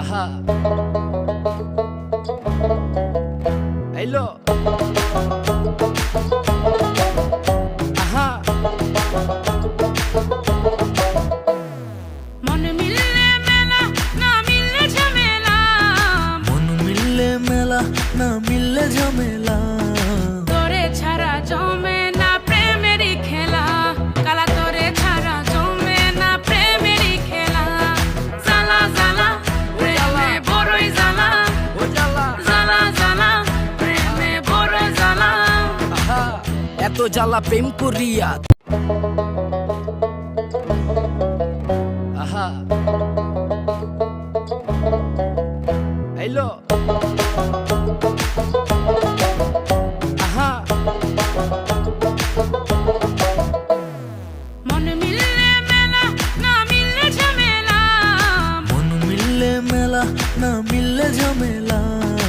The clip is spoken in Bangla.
আহা আইলো আহা মন মিললে মেলা না মিললে ঝামেলা মন মিললে মেলা না মিললে ঝামেলা এত জ্বালা প্রেম করিয়া। আহা। মেলা না মিললে ঝামেলা।